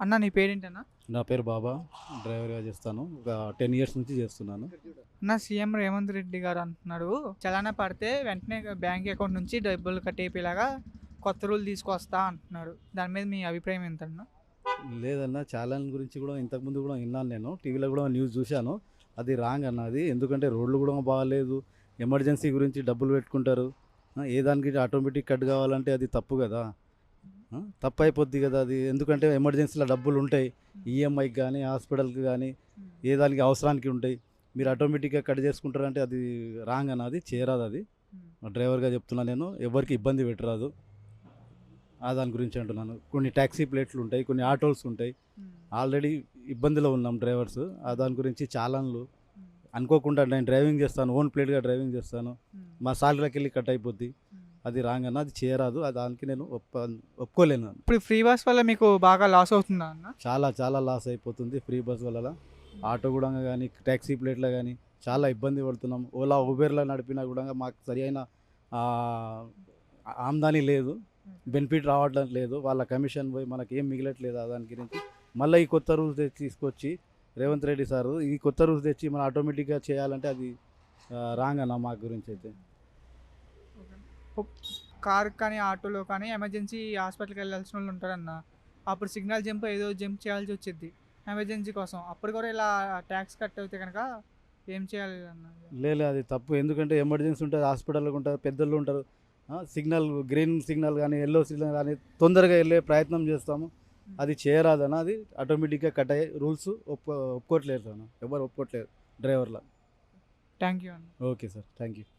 అన్న నీ పేరేంటన్నా? నా పేరు బాబా. డ్రైవర్గా చేస్తాను. ఒక టెన్ ఇయర్స్ నుంచి చేస్తున్నాను. అన్న సీఎం రేవంత్ రెడ్డి గారు అంటున్నాడు. చలానా పడితే వెంటనే బ్యాంక్ అకౌంట్ నుంచి డబ్బులు కట్టేపేలాగా కొత్త రూల్ తీసుకొస్తా అంటున్నాడు దాని మీద మీ అభిప్రాయం ఏంటన్నా? లేదన్నా ఛాలెంజ్ గురించి కూడా ఇంతకుముందు కూడా విన్నాను నేను. టీవీలో కూడా న్యూస్ చూశాను. అది రాంగ్ అన్నది ఎందుకంటే రోడ్లు కూడా బాగాలేదు. ఎమర్జెన్సీ గురించి డబ్బులు పెట్టుకుంటారు. ఏ దానికి ఆటోమేటిక్ కట్ కావాలంటే అది తప్పు కదా. తప్పు అయిపోద్ది కదా అది. ఎందుకంటే ఎమర్జెన్సీలో డబ్బులు ఉంటాయి. ఈఎంఐకి కానీ హాస్పిటల్కి కానీ ఏ దానికి అవసరానికి ఉంటాయి. మీరు ఆటోమేటిక్గా కట్ చేసుకుంటారంటే అది రాంగ్ అన్నది చేరాదు అది. డ్రైవర్గా చెప్తున్నా నేను ఎవరికి ఇబ్బంది పెట్టరాదు. ఆ దాని గురించి అంటున్నాను. కొన్ని ట్యాక్సీ ప్లేట్లు ఉంటాయి కొన్ని ఆటోస్ ఉంటాయి. ఆల్రెడీ ఇబ్బందిలో ఉన్నాం డ్రైవర్స్. ఆ దాని గురించి చాలాన్లు అనుకోకుండా నేను డ్రైవింగ్ చేస్తాను ఓన్ ప్లేట్గా డ్రైవింగ్ చేస్తాను. మా సాలరీకి వెళ్ళి కట్ అయిపోద్ది. అది రాంగ్ అన్న అది చేయరాదు దానికి నేను ఒప్ప ఒప్పుకోలేను ఇప్పుడు ఫ్రీ బస్ వల్ల మీకు బాగా లాస్ అవుతుందా అన్న? చాలా చాలా లాస్ అయిపోతుంది ఫ్రీ బస్ వల్ల ఆటో కూడా కానీ ట్యాక్సీ ప్లేట్లో కానీ చాలా ఇబ్బంది పడుతున్నాం. ఓలా ఉబేర్లో నడిపినా కూడా మాకు సరి అయిన ఆమ్దాని లేదు. బెనిఫిట్ రావడం లేదు. వాళ్ళ కమిషన్ పోయి మనకి ఏం మిగలట్లేదు దాని గురించి. మళ్ళీ ఈ కొత్త రూల్స్ తెచ్చి తీసుకొచ్చి రేవంత్ రెడ్డి సారు ఈ కొత్త రూల్స్ తెచ్చి మనం ఆటోమేటిక్గా చేయాలంటే అది రాంగ్ అన్న మా గురించి అయితే. కార్ కానీ ఆటోలో కానీ ఎమర్జెన్సీ హాస్పిటల్కి వెళ్ళాల్సిన వాళ్ళు ఉంటారన్న. అప్పుడు సిగ్నల్ జంప్ ఏదో జంప్ చేయాల్సి వచ్చింది ఎమర్జెన్సీ కోసం. అప్పుడు కూడా ఇలా ట్యాక్స్ కట్ అయితే కనుక ఏం చేయాలి అన్న? లేదు అది తప్పు. ఎందుకంటే ఎమర్జెన్సీ ఉంటుంది హాస్పిటల్లో ఉంటారు పెద్దలు ఉంటారు. సిగ్నల్ గ్రీన్ సిగ్నల్ కానీ ఎల్లో సిగ్నల్ కానీ తొందరగా వెళ్ళే ప్రయత్నం చేస్తాము. అది చేయరాదన్న అది ఆటోమేటిక్గా కట్ అయ్యే రూల్స్ ఒప్పుకో ఒప్పుకోవట్లేదు అన్న. ఎవరు ఒప్పుకోవట్లేదు డ్రైవర్ల. థ్యాంక్ యూ అన్న. Okay sir. Thank you.